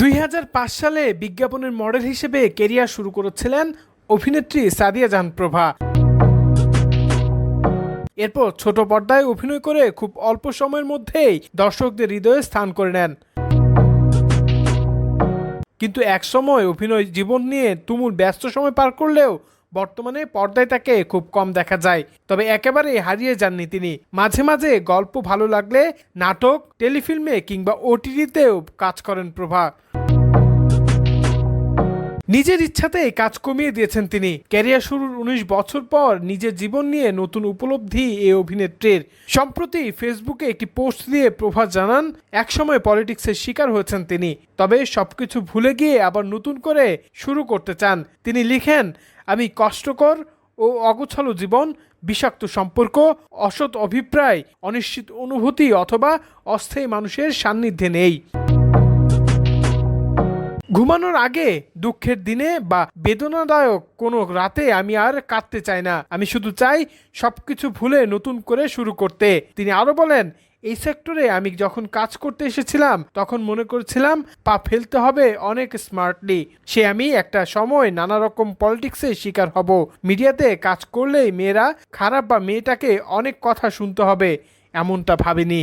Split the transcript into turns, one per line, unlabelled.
দুই সালে বিজ্ঞাপনের মডেল হিসেবে কেরিয়ার শুরু করেছিলেন অভিনেত্রী সাদিয়া জাহান প্রভা। এরপর ছোট পর্দায় অভিনয় করে খুব অল্প সময়ের মধ্যেই দর্শকদের হৃদয়ে স্থান করে নেন। কিন্তু এক সময় অভিনয় জীবন নিয়ে তুমুল ব্যস্ত সময় পার করলেও বর্তমানে পর্দায় তাকে খুব কম দেখা যায়। তবে একেবারে হারিয়ে যাননি তিনি। মাঝে মাঝে গল্প ভালো লাগলে নাটক, টেলিফিল্মে কিংবা ওটিটিতেও কাজ করেন প্রভা। নিজের ইচ্ছাতেই কাজ কমিয়ে দিয়েছেন তিনি। ক্যারিয়ার শুরুর উনিশ বছর পর নিজের জীবন নিয়ে নতুন উপলব্ধি এই অভিনেত্রীর। সম্প্রতি ফেসবুকে একটি পোস্ট দিয়ে প্রভা জানান, একসময় পলিটিক্সের শিকার হয়েছেন তিনি। তবে সবকিছু ভুলে গিয়ে আবার নতুন করে শুরু করতে চান। তিনি লিখেন, আমি কষ্টকর ও অগোছালো জীবন, বিষাক্ত সম্পর্ক, অসৎ অভিপ্রায়, অনিশ্চিত অনুভূতি অথবা অস্থায়ী মানুষের সান্নিধ্যে নেই। ঘুমানোর আগে দুঃখের দিনে বা বেদনাদায়ক কোনো রাতে আমি আর কাঁদতে চাই না। আমি শুধু চাই সব কিছু ভুলে নতুন করে শুরু করতে। তিনি আরও বলেন, এই সেক্টরে আমি যখন কাজ করতে এসেছিলাম, তখন মনে করেছিলাম পা ফেলতে হবে অনেক স্মার্টলি সে আমি একটা সময় নানা রকম পলিটিক্সের শিকার হব। মিডিয়াতে কাজ করলেই মেয়েরা খারাপ বা মেয়েটাকে অনেক কথা শুনতে হবে। এমনটা ভাবিনি।